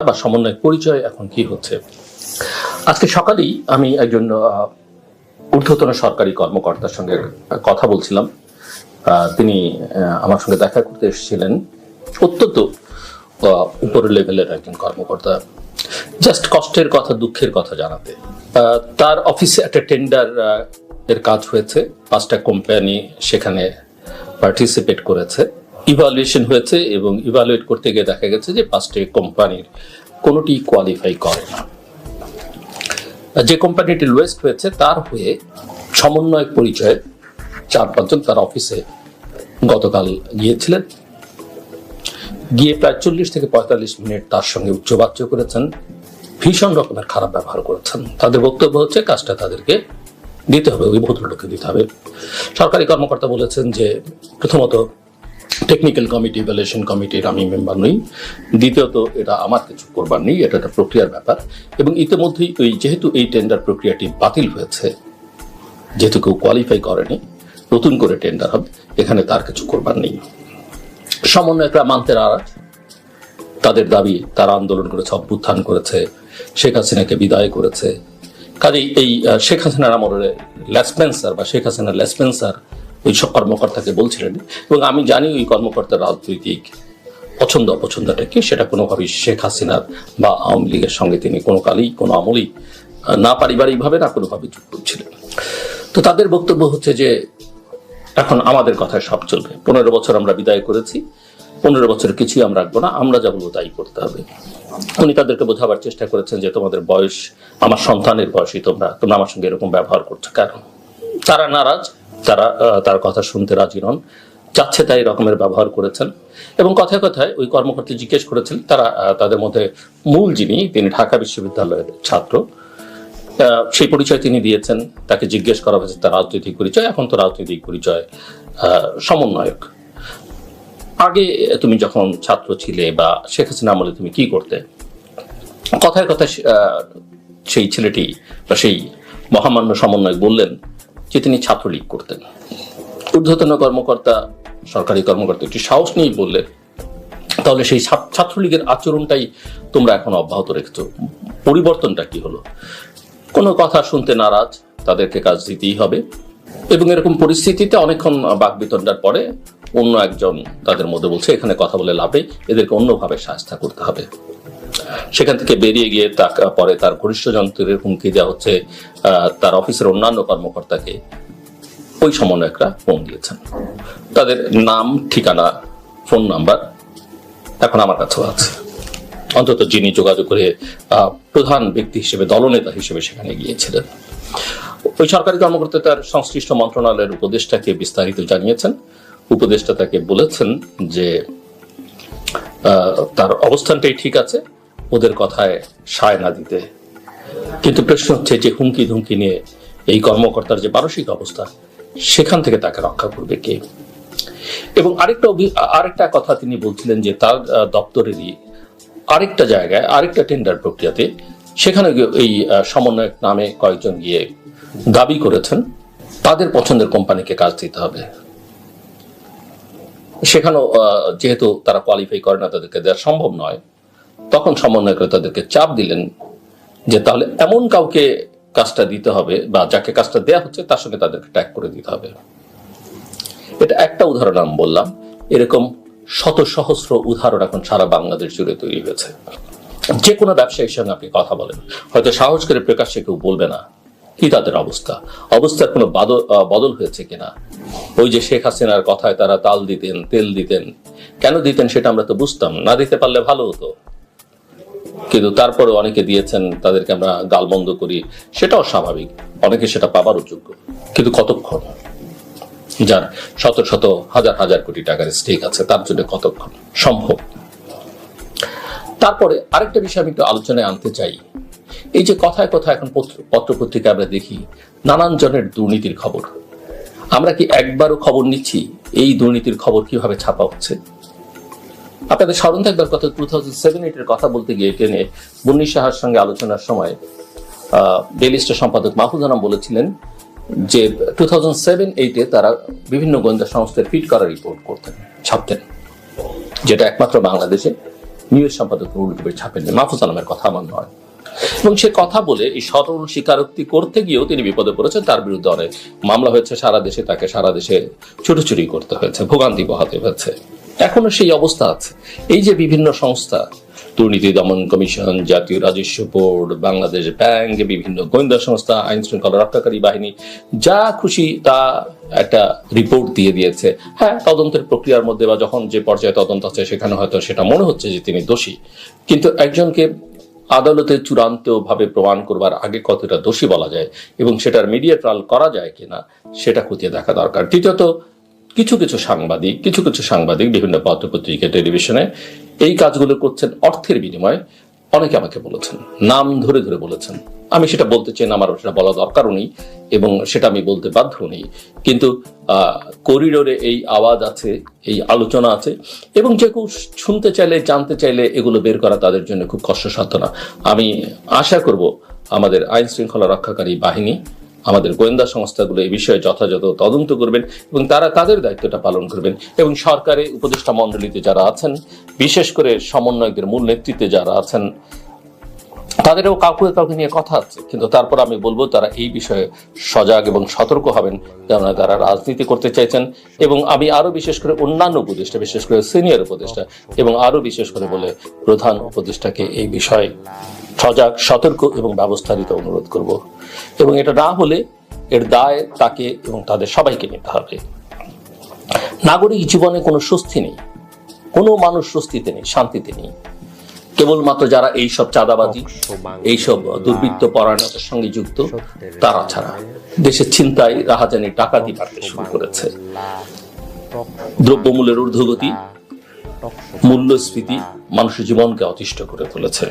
বা সমন্বয় পরিচয় এখন কি হচ্ছে? আজকে সকালেই আমি একজন ঊর্ধ্বতন সরকারি কর্মকর্তার সঙ্গে কথা বলছিলাম। তিনি আমার সঙ্গে দেখা করতে এসেছিলেন। অত্যন্ত উপরের লেভেলের একজন কর্মকর্তা। জাস্ট কষ্টের কথা, দুঃখের কথা জানাতে। তার অফিসে একটা টেন্ডার এর কাজ হয়েছে। পাঁচটা কোম্পানি সেখানে পার্টিসিপেট করেছে। ইভালুয়েশন হয়েছে এবং ইভালুয়েট করতে গিয়ে দেখা গেছে যে পাঁচটি কোম্পানির কোনোটি কোয়ালিফাই করে না। যে কোম্পানিটি লোয়েস্ট হয়েছে, তার হয়ে সমন্বয় পরিচয়ে চার পাঁচজন তার অফিসে গতকাল গিয়েছিলেন। গিয়ে প্রায় চল্লিশ থেকে পঁয়তাল্লিশ মিনিট তার সঙ্গে উচ্চবাচ্য করেছেন, ভীষণ রকমের খারাপ ব্যবহার করেছেন। তাদের বক্তব্য হচ্ছে, কাজটা তাদেরকে দিতে হবে ওই ভদ্রলোককে দিতে হবে। সরকারি কর্মকর্তা বলেছেন যে প্রথমত টেকনিক্যাল কমিটি ইভ্যালুয়েশন কমিটির আমি মেম্বার নই। দ্বিতীয়ত, এটা আমার কিছু করবার নেই, এটা একটা প্রক্রিয়ার ব্যাপার। এবং ইতিমধ্যেই ওই যেহেতু এই টেন্ডার প্রক্রিয়াটি বাতিল হয়েছে, যেহেতু কেউ কোয়ালিফাই করেনি, নতুন করে টেন্ডার হবে, এখানে তার কিছু করবার নেই। সমন্বয়করা মানতে নারাজ। তাদের দাবি, তারা আন্দোলন করেছে, অভ্যুত্থান করেছে, শেখ হাসিনাকে বিদায় করেছে। কাজেই এই শেখ হাসিনার আমলে লেসপেন্সার বা শেখ হাসিনার লেসপেন্সার ওই সব কর্মকর্তাকে বলছিলেন। এবং আমি জানি ওই কর্মকর্তার রাজনৈতিক পছন্দ, অপছন্দটা কি, সেটা কোনোভাবেই শেখ হাসিনার বা আওয়ামী লীগের সঙ্গে তিনি কোনো কালেই, কোনো আমলেই না পারিবারিকভাবে, না কোনোভাবে যুক্ত ছিলেন। তো তাদের বক্তব্য হচ্ছে যে, এখন আমাদের কথায় সব চলবে। পনেরো বছর আমরা বিদায় করেছি, পনেরো বছর কিছুই আমরা রাখব না, আমরা যা বলব তাই করতে হবে। উনি তাদেরকে বোঝাবার চেষ্টা করেছেন যে, তোমাদের বয়স, আমার সন্তানের বয়সই তোমরা তোমরা আমার সঙ্গে এরকম ব্যবহার করছ কেন? তারা নারাজ তারা তার কথা শুনতে রাজি নন। চাচ্ছে তাই রকমের ব্যবহার করেছেন এবং কথায় কথায় ওই কর্মকর্তা জিজ্ঞেস করেছেন, তারা তাদের মধ্যে মূল যিনি, তিনি ঢাকা বিশ্ববিদ্যালয়ের ছাত্র সেই পরিচয় তিনি দিয়েছেন। তাকে জিজ্ঞেস করা হয়েছে, তার রাজনৈতিক পরিচয়, এখন তো রাজনৈতিক পরিচয় সমন্বয়ক। আগে তুমি যখন ছাত্র ছিলে বা শেখ হাসিনা আমলে তুমি কি করতে? কথায় কথায় সেই ছেলেটি বা সেই মহামান্য সমন্বয়ক বললেন যে তিনি ছাত্রলীগ করতেন। ঊর্ধ্বতন কর্মকর্তা, সরকারি কর্মকর্তা, একটি সাহস নিয়ে বললে, তাহলে সেই ছাত্রলীগের আচরণটাই তোমরা এখন অব্যাহত রেখেছ। পরিবর্তনটা কি হলো? কোনো কথা শুনতে নারাজ, তাদেরকে কাজ দিতেই হবে। এবং এরকম পরিস্থিতিতে অনেকক্ষণ বাকবিতণ্ডার পরে অন্য একজন তাদের মধ্যে বলছে, এখানে কথা বলে লাভে, এদেরকে অন্যভাবে সাহায্য করতে হবে। সেখান থেকে বেরিয়ে গিয়ে পরে তার ঘনিষ্ঠ যন্ত্রের হুমকি দেওয়া হচ্ছে তার অফিসের অন্যান্য কর্মকর্তাকে। ওই সমন্বয়করা ফোন দিয়েছেন। তাদের নাম, ঠিকানা, ফোন নাম্বার এখন আমার কাছেও আছে। অন্তত যিনি যোগাযোগ করে প্রধান ব্যক্তি হিসেবে, দলনেতা হিসেবে সেখানে গিয়েছিলেন। ওই সরকারি কর্মকর্তা তার সংশ্লিষ্ট মন্ত্রণালয়ের উপদেষ্টাকে বিস্তারিত জানিয়েছেন। উপদেষ্টা তাকে বলেছেন যে তার অবস্থানটাই ঠিক আছে, ওদের কথায় সায় না দিতে। কিন্তু প্রশ্ন হচ্ছে যে হুমকি ধুমকি নিয়ে এই কর্মকর্তার যে মানসিক অবস্থা, সেখান থেকে তাকে রক্ষা করবে কে? এবং আরেকটা আরেকটা কথা তিনি বলছিলেন যে, তার দপ্তরেরই আরেকটা জায়গায়, আরেকটা টেন্ডার প্রক্রিয়াতে, সেখানে এই সমন্বয়ক নামে কয়েকজন গিয়ে দাবি করেছেন, তাদের পছন্দের কোম্পানিকে কাজ দিতে হবে। সেখানেও যেহেতু তারা কোয়ালিফাই করে না তাদেরকে দেওয়া সম্ভব নয়, তখন সমন্বয়করা তাদেরকে চাপ দিলেন যে তাহলে এমন কাউকে কাজটা দিতে হবে বা যাকে কাজটা দেয়া হচ্ছে তার সঙ্গে তাদেরকে ট্যাগ করে দিতে হবে। এটা একটা উদাহরণ আমি বললাম, এরকম শত সহস্র উদাহরণ এখন সারা বাংলাদেশ জুড়ে তৈরি হয়েছে। যে কোনো ব্যবসায়ীর সঙ্গে আপনি কথা বলেন, হয়তো সাহস করে প্রকাশ্যে কেউ বলবে না কি তাদের অবস্থা? অবস্থার কোনো বাদল হয়েছে কিনা? ওই যে শেখ হাসিনার কথায় তারা তাল দিতেন, তেল দিতেন। কেন দিতেন সেটা আমরা তো বুঝতাম। না দিতে পারলে ভালো হতো। কিন্তু তারপরে অনেকে দিয়েছেন, তাদেরকে আমরা গালবন্ধ করি। সেটাও স্বাভাবিক। অনেকে সেটা পাবারও যোগ্য। কিন্তু কতক্ষণ? যার শত শত, হাজার হাজার কোটি টাকার স্টেক আছে, তার জন্য কতক্ষণ? সম্ভব। তারপরে আরেকটা বিষয় আমি একটু আলোচনায় আনতে চাই। এই যে কথায় কথায় এখন পত্র পত্রিকা আমরা দেখি নানান জনের দুর্নীতির খবর। আমরা কি একবারও খবর নিচ্ছি এই দুর্নীতির খবর কীভাবে ছাপা হচ্ছে? আপনাদের স্মরণ থাকবার কথা টু থাউজেন্ড সেভেন এইটের কথা বলতে গিয়ে টেনে মুন্নি সাহার সঙ্গে আলোচনার সময় ডেলি স্টার সম্পাদক মাহফুজ আনাম বলেছিলেন যে টু থাউজেন্ড সেভেন এইটে তারা বিভিন্ন গোয়েন্দা সংস্থার ফিট করা রিপোর্ট করতেন, ছাপতেন, যেটা একমাত্র বাংলাদেশে নিউজ সম্পাদক রুল ছাপেননি। মাহফুজ আলমের কথা আমার নয়। এবং সে কথা বলে এই সরল স্বীকারোক্তি করতে গিয়েও তিনি বিপদে পড়েছেন। তার বিরুদ্ধে অনেক মামলা হয়েছে সারা দেশে, তাকে সারা দেশে ছুটোছুটি করতে হয়েছে, ভোগান্তি পোহাতে হয়েছে। এখনও সেই অবস্থা আছে। এই যে বিভিন্ন সংস্থা, দুর্নীতি দমন কমিশন, জাতীয় রাজস্ব বোর্ড, বাংলাদেশ ব্যাংক, বিভিন্ন গোয়েন্দা সংস্থা আইন শৃঙ্খলা রক্ষাকারী বাহিনী, যা খুশি তা একটা রিপোর্ট দিয়ে দিয়েছে। হ্যাঁ তদন্তের প্রক্রিয়ার মধ্যে বা যখন যে পর্যায়ে তদন্ত আছে, সেখানে হয়তো সেটা মনে হচ্ছে যে তিনি দোষী। কিন্তু একজনকে আদালতে চূড়ান্তভাবে প্রমাণ করবার আগে কতটা দোষী বলা যায় এবং সেটার মিডিয়া ট্রাল করা যায় কিনা, সেটা খতিয়ে দেখা দরকার। তৃতীয়ত, কিছু কিছু সাংবাদিক, কিছু কিছু সাংবাদিক বিভিন্ন পত্রপত্রিকা, টেলিভিশনে এই কাজগুলো করছেন অর্থের বিনিময়ে। অনেকে আমাকে বলেছেন, নাম ধরে ধরে বলেছেন। আমি সেটা বলতে চাই না, আমার সেটা বলা দরকারও নেই এবং সেটা আমি বলতে বাধ্য নেই। কিন্তু করিডোরে এই আওয়াজ আছে, এই আলোচনা আছে এবং যে কেউ শুনতে চাইলে, জানতে চাইলে এগুলো বের করা তাদের জন্য খুব কষ্টসাধ্য না। আমি আশা করব আমাদের আইন শৃঙ্খলা রক্ষাকারী বাহিনী আমাদের গোয়েন্দা সংস্থাগুলো এই বিষয়ে যথাযথ তদন্ত করবেন এবং তারা তাদের দায়িত্বটা পালন করবেন এবং সরকারের উপদেষ্টা মণ্ডলীতে যারা আছেন, বিশেষ করে সমন্বয়কদের মূল নেতৃত্বে যারা আছেন, তাদেরও কাউকে কাউকে নিয়ে কথা আছে। কিন্তু তারপর আমি বলব, তারা এই বিষয়ে সজাগ এবং সতর্ক হবেন, কেননা তারা রাজনীতি করতে চাইছেন এবং আমি আরও বিশেষ করে অন্যান্য উপদেষ্টা, বিশেষ করে সিনিয়র উপদেষ্টা এবং আরও বিশেষ করে বলে প্রধান উপদেষ্টাকে এই বিষয়ে সজাগ সতর্ক এবং ব্যবস্থা নিতে অনুরোধ করব। এবং এটা না হলে এর দায় তাকে এবং তাদের সবাইকে নিতে হবে। নাগরিক জীবনে কোনো স্বস্তি নেই কোনো মানুষ স্বস্তিতে নেই শান্তিতে নেই। কেবলমাত্র যারা এইসব চাঁদাবাজি এইসব দুর্বৃত্ত পরায়ণতার সঙ্গে যুক্ত তারা ছাড়া দেশের চিন্তায় রাহাজানি ডাকাতি বাড়তে শুরু করেছে। দ্রব্যমূল্যের ঊর্ধ্বগতি মূল্যস্ফীতি মানুষের জীবনকে অতিষ্ঠ করে তুলেছে।